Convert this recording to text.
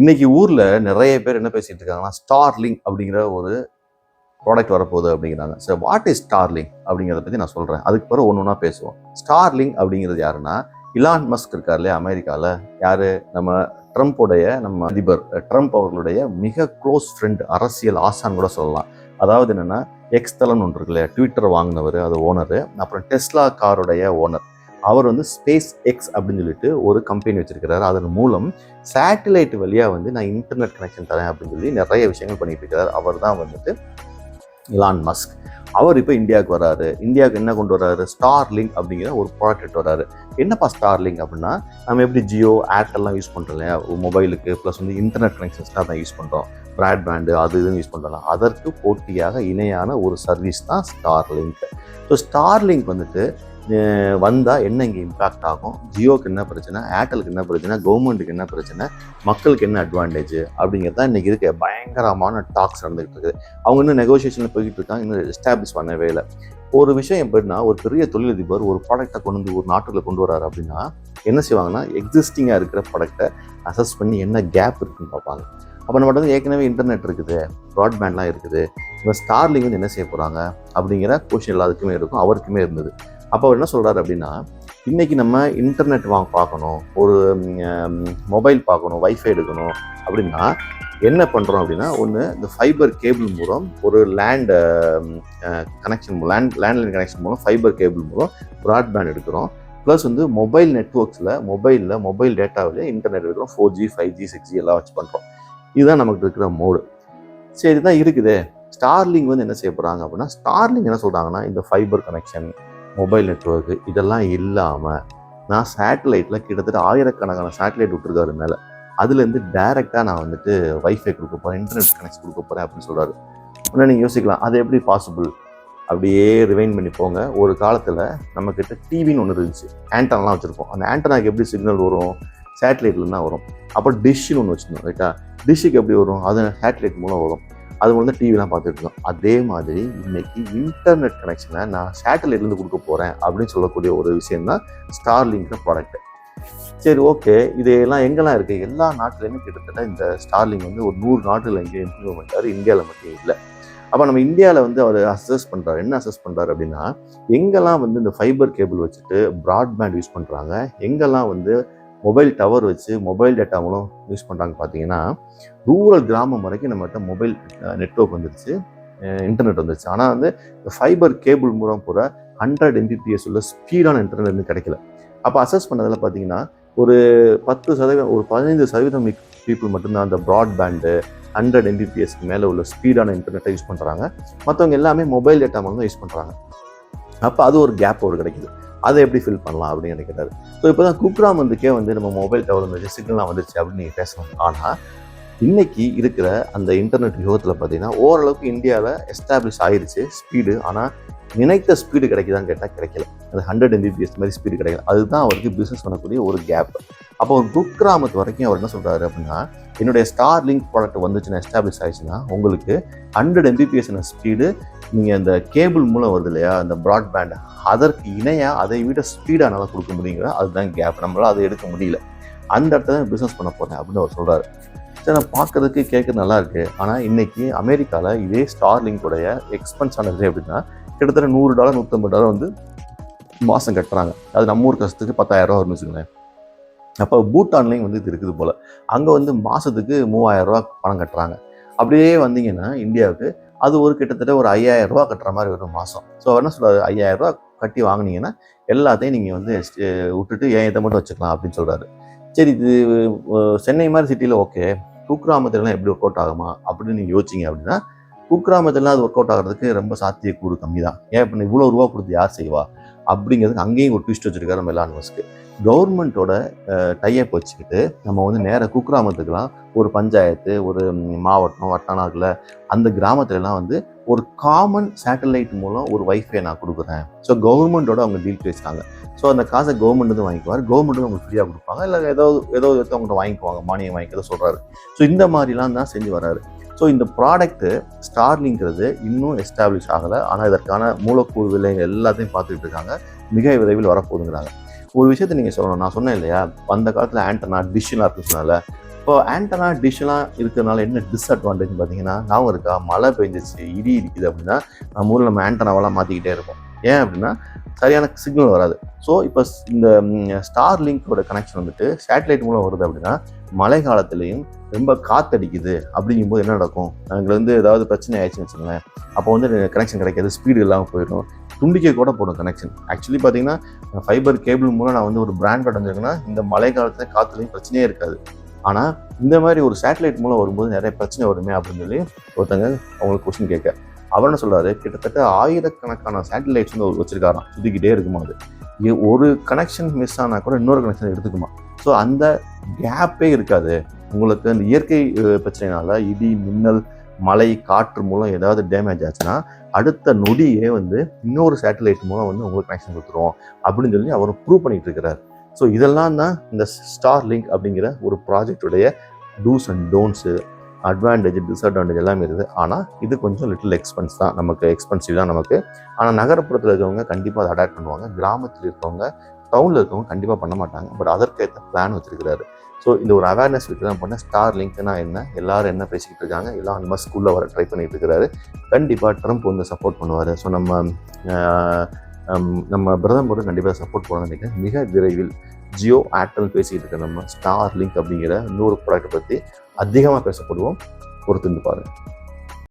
இன்னைக்கு ஊரில் நிறைய பேர் என்ன பேசிட்டு இருக்காங்கன்னா ஸ்டார்லிங் அப்படிங்கிற ஒரு ப்ராடக்ட் வரப்போகுது அப்படிங்கிறாங்க. சார் வாட் இஸ் ஸ்டார்லிங் அப்படிங்கிறத பற்றி நான் சொல்கிறேன் அதுக்கு பிறகு ஒன்று ஒன்றா பேசுவோம். ஸ்டார்லிங் அப்படிங்கிறது யாருன்னா இலான் மஸ்க் இருக்கார் இல்லையா அமெரிக்காவில் யார்? நம்ம ட்ரம்ப்போடைய நம்ம அதிபர் ட்ரம்ப் அவர்களுடைய மிக க்ளோஸ் ஃப்ரெண்ட் அரசியல் ஆசான் கூட சொல்லலாம். அதாவது என்னென்னா எக்ஸ்தலன் ஒன்று இருக்கு இல்லையா ட்விட்டர் வாங்கினவர் அது ஓனரு அப்புறம் டெஸ்லா காருடைய ஓனர் அவர் வந்து ஸ்பேஸ் எக்ஸ் அப்படின்னு சொல்லிட்டு ஒரு கம்பெனி வச்சிருக்கிறாரு. அதன் மூலம் சேட்டலைட் வழியாக வந்து நான் இன்டர்நெட் கனெக்ஷன் தரேன் அப்படின்னு சொல்லி நிறைய விஷயங்கள் பண்ணிட்டு இருக்கிறார் அவர் தான் வந்துட்டு இலான் மஸ்க் அவர் இப்போ இந்தியாவுக்கு வராரு இந்தியாவுக்கு என்ன கொண்டு வராரு ஸ்டார் லிங்க் அப்படிங்கிற ஒரு ப்ராடக்ட் எடுத்து வராரு என்னப்பா ஸ்டார் லிங்க் அப்படின்னா நம்ம எப்படி ஜியோ ஏர்டெல்லாம் யூஸ் பண்ணுறோம் இல்லையா? மொபைலுக்கு ப்ளஸ் வந்து இன்டர்நெட் கனெக்ஷன்ஸ்லாம் தான் யூஸ் பண்ணுறோம் ப்ராட்பேண்டு அது இதுன்னு யூஸ் பண்ணுறோம் அதற்கு போட்டியாக இணையான ஒரு சர்வீஸ் தான் Starlink so Starlink வந்துட்டு வந்தால் என்ன இங்கே இம்பேக்ட் ஆகும்? ஜியோக்கு என்ன பிரச்சனை? ஏர்டெலுக்கு என்ன பிரச்சனை? கவர்மெண்ட்டுக்கு என்ன பிரச்சனை? மக்களுக்கு என்ன அட்வான்டேஜ் அப்படிங்கிறது தான் இன்றைக்கி இருக்க பயங்கரமான டாக்ஸ் நடந்துகிட்டு இருக்குது. அவங்க இன்னும் நெகோசியேஷனில் போய்கிட்டு இருக்காங்க. இன்னும் எஸ்டாப்ளிஷ் பண்ணவே இல்லை. ஒரு விஷயம் எப்படின்னா ஒரு பெரிய தொழிலதிபர் ஒரு ப்ராடக்ட்டை கொண்டு வந்து ஒரு நாட்டில் கொண்டு வராரு அப்படின்னா என்ன செய்வாங்கன்னா எக்ஸிஸ்டிங்காக இருக்கிற ப்ராடக்டை அசஸ் பண்ணி என்ன கேப் இருக்குன்னு பார்ப்பாங்க. அப்போ நம்ம வந்து ஏற்கனவே இன்டர்நெட் இருக்குது. ப்ராட்பேண்ட்லாம் இருக்குது. இப்போ ஸ்டார்லிங் வந்து என்ன செய்ய போகிறாங்க அப்படிங்கிற கொஷின் எல்லாத்துக்குமே இருக்கும். அவருக்குமே இருந்தது. அப்போ அவர் என்ன சொல்கிறாரு அப்படின்னா இன்றைக்கி நம்ம இன்டர்நெட் வாங்க பார்க்கணும் ஒரு மொபைல் பார்க்கணும் வைஃபை எடுக்கணும் அப்படின்னா என்ன பண்ணுறோம் அப்படின்னா ஒன்று இந்த ஃபைபர் கேபிள் மூலம் ஒரு land connection land landline connection மூலம் ஃபைபர் கேபிள் மூலம் ப்ராட்பேண்ட் எடுக்கிறோம். ப்ளஸ் வந்து மொபைல் நெட்ஒர்க்ஸில் மொபைலில் மொபைல் டேட்டாவிலே இன்டர்நெட் எடுக்கிறோம். Four G five G six G எல்லாம் வச்சு பண்ணுறோம் இதுதான் நமக்கு இருக்கிற மோடு சரி தான் இருக்குது. ஸ்டார்லிங் வந்து என்ன செய்ய போகிறாங்க அப்படின்னா ஸ்டார்லிங் என்ன சொல்கிறாங்கன்னா இந்த ஃபைபர் கனெக்ஷன் மொபைல் நெட்ஒர்க்கு இதெல்லாம் இல்லாமல் நான் சேட்டலைட்டில் கிட்டத்தட்ட ஆயிரக்கணக்கான சேட்டலைட் விட்டுருக்காரு மேலே. அதுலேருந்து டைரெக்டாக நான் வந்துட்டு வைஃபை கொடுக்க போகிறேன் இன்டர்நெட் கனெக்ஷன் கொடுக்க போகிறேன் அப்படின்னு சொல்கிறாரு ஆனால் நீங்கள் யோசிக்கலாம் அது எப்படி பாசிபிள் அப்படியே ரிவைன் பண்ணி போங்க. ஒரு காலத்தில் நம்மக்கிட்ட டிவின்னு ஒன்று இருந்துச்சு. ஆண்டனாலாம் வச்சுருப்போம். அந்த ஆண்டனாக்கு எப்படி சிக்னல் வரும்? சேட்டலைட்லேருந்து தான் வரும். அப்போ டிஷ்ஷுன்னு ஒன்று வச்சுருந்தோம் ரைட்டா டிஷ்ஷுக்கு எப்படி வரும்? அது சேட்டலைட் மூலம் வரும். அது வந்து தான் டிவிலாம் பார்த்துட்டு இருந்தோம். அதே மாதிரி இன்னைக்கு இன்டர்நெட் கனெக்ஷனை நான் சேட்டலைட்லேருந்து கொடுக்க போகிறேன் அப்படின்னு சொல்லக்கூடிய ஒரு விஷயம் தான் ஸ்டார்லிங்கிற ப்ராடக்ட் சரி ஓகே இதையெல்லாம் எங்கெல்லாம் இருக்குது எல்லா நாட்டிலையுமே கிட்டத்தட்ட இந்த ஸ்டார்லிங் வந்து ஒரு நூறு நாட்டில் எங்கேயும் இம்ப்ளிமெண்ட் பண்ணிட்டாரு. இந்தியாவில் மட்டும் இல்லை. அப்போ நம்ம இந்தியாவில் வந்து அவர் அசஸ் பண்ணுறாரு என்ன அசஸ் பண்ணுறாரு அப்படின்னா எங்கெல்லாம் வந்து இந்த ஃபைபர் கேபிள் வச்சுட்டு ப்ராட்பேண்ட் யூஸ் பண்ணுறாங்க எங்கெல்லாம் வந்து மொபைல் டவர் வச்சு மொபைல் டேட்டா மூலம் யூஸ் பண்ணுறாங்க பார்த்தீங்கன்னா ரூரல் கிராமம் வரைக்கும் நம்மகிட்ட மொபைல் நெட்ஒர்க் வந்துருச்சு. இன்டர்நெட் வந்துருச்சு. ஆனால் வந்து இந்த ஃபைபர் கேபிள் மூலம் கூட ஹண்ட்ரட் எம்பிபிஎஸ் உள்ள ஸ்பீடான இன்டர்நெட் வந்து கிடைக்கல. அப்போ அசஸ் பண்ணதில் பார்த்தீங்கன்னா ஒரு பத்து சதவீதம் ஒரு பதினைந்து சதவீதம் பீப்புள் மட்டும்தான் அந்த ப்ராட்பேண்டு ஹண்ட்ரட் எம்பிபிஎஸ்க்கு மேலே உள்ள ஸ்பீடான இன்டர்நெட்டை யூஸ் பண்ணுறாங்க மற்றவங்க எல்லாமே மொபைல் டேட்டா மூலம் தான் யூஸ் பண்ணுறாங்க அப்போ அது ஒரு கேப் ஒரு கிடைக்குது. அதை எப்படி ஃபில் பண்ணலாம் அப்படின்னு கேட்டார் ஸோ இப்போ தான் குக்ராம் வந்துக்கே வந்து நம்ம மொபைல் டவர் வந்துச்சு சிக்னல்லாம் வந்துருச்சு அப்படின்னு நீங்கள் பேசலாம் ஆனால் இன்னைக்கு இருக்கிற அந்த இன்டர்நெட் யுகத்தில் பார்த்தீங்கன்னா ஓரளவுக்கு இந்தியாவில் எஸ்டாப்ளிஷ் ஆயிடுச்சு ஸ்பீடு ஆனால் நினைத்த ஸ்பீடு கிடைக்குதான்னு கேட்டால் கிடைக்கல. அந்த ஹண்ட்ரட் எம்பிபிஎஸ் மாதிரி ஸ்பீடு கிடைக்கல. அதுதான் அவருக்கு பிஸ்னஸ் பண்ணக்கூடிய ஒரு கேப் அப்போ குக்கிராமத்து வரைக்கும் அவர் என்ன சொல்கிறாரு அப்படின்னா என்னுடைய ஸ்டார் லிங்க் ப்ராடக்ட் வந்துச்சுன்னா எஸ்டாப்ளிஷ் ஆயிடுச்சுன்னா உங்களுக்கு ஹண்ட்ரட் எம்பிபிஎஸ் ஸ்பீடு நீங்கள் அந்த கேபிள் மூலம் வருது இல்லையா அந்த ப்ராட்பேண்ட் அதற்கு இணையாக அதை விட ஸ்பீடாக கொடுக்க முடியுங்கிற அதுதான் கேப் நம்மளால் அதை எடுக்க முடியல. அந்த இடத்துல தான் பிஸ்னஸ் பண்ண போகிறேன் அப்படின்னு அவர் சொல்கிறாரு சரி நான் பார்க்கறதுக்கு கேட்க நல்லா இருக்குது ஆனால் இன்றைக்கி அமெரிக்காவில் இதே ஸ்டார் லிங்கோடைய எக்ஸ்பென்ஸ் ஆனது எப்படின்னா கிட்டத்தட்ட நூறு டாலர் நூற்றம்பது டாலர் வந்து மாதம் கட்டுறாங்க. அது நம்ம ஊர் கஷ்டத்துக்கு பத்தாயிரம் ரூபா வரும்னு வச்சுக்கோங்களேன். அப்போ பூட்டான்லேயும் வந்து இது இருக்குது போல். அங்கே வந்து மாதத்துக்கு மூவாயிரரூவா பணம் கட்டுறாங்க. அப்படியே வந்தீங்கன்னா இந்தியாவுக்கு அது ஒரு கிட்டத்தட்ட ஒரு ஐயாயிரம் ரூபா கட்டுற மாதிரி வரும் மாதம் ஸோ என்ன சொல்கிறாரு ஐயாயிரரூவா கட்டி வாங்கினீங்கன்னா எல்லாத்தையும் நீங்கள் வந்து விட்டுட்டு ஏன் இதை மட்டும் வச்சுக்கலாம் அப்படின்னு சொல்கிறாரு சரி இது சென்னை மாதிரி சிட்டியில் ஓகே குக்கிராமத்துலலாம் எப்படி ஒர்க் அவுட் ஆகுமா அப்படின்னு நீங்கள் யோசிச்சிங்க அப்படின்னா குக்கிராமத்துலாம் அது ஒர்க் அவுட் ஆகிறதுக்கு ரொம்ப சாத்தியக்கூறு கம்மி தான் ஏன் இப்போ இவ்வளோ ரூபா கொடுத்து யார் செய்வா? அப்படிங்கிறதுக்கு அங்கேயும் ஒரு ட்விஸ்ட் வச்சுருக்காரு நம்ம எல்லாம் மஸ்க்கு கவர்மெண்ட்டோட டையப் வச்சுக்கிட்டு நம்ம வந்து நேராக குக்கிராமத்துக்கெலாம் ஒரு பஞ்சாயத்து ஒரு மாவட்டம் வட்டானாக்கில் அந்த கிராமத்துலலாம் வந்து ஒரு காமன் சேட்டலைட் மூலம் ஒரு வைஃபை நான் கொடுக்குறேன். ஸோ கவர்மெண்ட்டோட அவங்க டீல் பேசுகிறாங்க ஸோ அந்த காசை கவர்மெண்ட் வந்து வாங்கிக்குவார். கவர்மெண்ட் வந்து ஃப்ரீயாக கொடுப்பாங்க. இல்லை ஏதோ ஏதோ எடுத்து அவங்கள்ட்ட வாங்கிக்குவாங்க. மானியம் வாங்கிக்கிறத சொல்கிறாரு ஸோ இந்த மாதிரிலாம் தான் செஞ்சு வராரு. ஸோ இந்த ப்ராடக்ட்டு ஸ்டார்லிங்கிறது இன்னும் எஸ்டாப்ளிஷ் ஆகலை. ஆனால் இதற்கான மூலக்கூறு விலைகள் எல்லாத்தையும் பார்த்துக்கிட்டு இருக்காங்க. மிக விரைவில் வரப்போகுதுங்கிறாங்க. ஒரு விஷயத்த நீங்கள் சொல்லணும். நான் சொன்னேன் இல்லையா? அந்த காலத்தில் ஆண்டனா டிஷ்ஷெலாம் இருக்குன்னு சொன்னால இப்போ ஆண்டனா டிஷ்லாம் இருக்கிறதுனால என்ன டிஸ்அட்வான்டேஜ் பார்த்தீங்கன்னா ஞாபகம் இருக்கா? மழை பெஞ்சிச்சு இடி இருக்குது அப்படின்னா நம்ம ஊரில் நம்ம ஆண்டனாவெல்லாம் மாற்றிக்கிட்டே இருப்போம். ஏன் அப்படின்னா சரியான சிக்னல் வராது. ஸோ இப்போ இந்த ஸ்டார் லிங்கோட கனெக்ஷன் வந்துட்டு சேட்டலைட் மூலம் வருது அப்படின்னா மழை காலத்துலேயும் ரொம்ப காத்தடிக்குது அப்படிங்கும்போது என்ன நடக்கும்? அங்கேருந்து ஏதாவது பிரச்சனை ஆயிடுச்சுன்னு வச்சுங்களேன் அப்போ வந்து கனெக்ஷன் கிடைக்காது ஸ்பீடு இல்லாமல் போயிடும். துண்டிக்க கூட போடும் கனெக்ஷன் ஆக்சுவலி பார்த்தீங்கன்னா ஃபைபர் கேபிள் மூலம் நான் வந்து ஒரு பிராண்ட் அடைஞ்சிருக்கேன்னா இந்த மழை காலத்தில் காற்றுலையும் பிரச்சனையே இருக்காது. ஆனால் இந்த மாதிரி ஒரு சேட்டலைட் மூலம் வரும்போது நிறைய பிரச்சனை வருமே அப்படின்னு சொல்லி ஒருத்தங்க அவங்களுக்கு கொஸ்டின் கேட்க. அவர் என்ன சொல்கிறாரு கிட்டத்தட்ட ஆயிரக்கணக்கான சேட்டலைட்ஸ் வந்து அவர் வச்சிருக்காராம் இருக்குமா அது? ஒரு கனெக்ஷன் மிஸ் ஆனால் கூட இன்னொரு கனெக்ஷன் எடுத்துக்குமா? ஸோ அந்த கேப்பே இருக்காது. உங்களுக்கு அந்த இயற்கை பிரச்சனைனால இடி மின்னல் மழை காற்று மூலம் ஏதாவது டேமேஜ் ஆச்சுன்னா அடுத்த நொடியே வந்து இன்னொரு சேட்டலைட் மூலம் வந்து உங்களுக்கு கனெக்ஷன் கொடுத்துருவோம் அப்படின்னு சொல்லி அவர் ப்ரூவ் பண்ணிட்டு இருக்கிறார். ஸோ இதெல்லாம் தான் இந்த ஸ்டார் லிங்க் அப்படிங்கிற ஒரு ப்ராஜெக்டுடைய dos and don'ts advantage disadvantage எல்லாமே இருக்குது. ஆனால் இது கொஞ்சம் லிட்டில் எக்ஸ்பென்ஸ் தான். நமக்கு எக்ஸ்பென்சிவ் தான் நமக்கு. ஆனால் நகரப்புறத்தில் இருக்கவங்க கண்டிப்பாக அதை அடாப்ட் பண்ணுவாங்க. கிராமத்தில் இருக்கவங்க டவுனில் இருக்கவங்க கண்டிப்பாக பண்ண மாட்டாங்க. பட் அதற்கேற்ற பிளான் வச்சுருக்கிறாரு. ஸோ இந்த ஒரு அவேர்னஸ் விட்டு தான் பண்ண ஸ்டார் லிங்க்னா என்ன? எல்லாரும் என்ன பேசிக்கிட்டு இருக்காங்க? எல்லாம் அந்த மாதிரி ஸ்கூலில் வர ட்ரை பண்ணிட்டு இருக்கிறாரு. கண்டிப்பாக ட்ரம்ப் வந்து சப்போர்ட் பண்ணுவார். ஸோ நம்ம நம்ம ஹம், நம்ம பிரதமரும் கண்டிப்பாக சப்போர்ட் பண்ணணும்னு நினைக்கிறேன். மிக விரைவில் ஜியோ ஏர்டெல் பேசிக்கிட்டு இருக்க நம்ம ஸ்டார் லிங்க் அப்படிங்கிற இன்னொரு ப்ராடக்ட் பற்றி அதிகமாக பேசப்படுவோம். பொறுத்திருந்து பாருங்கள்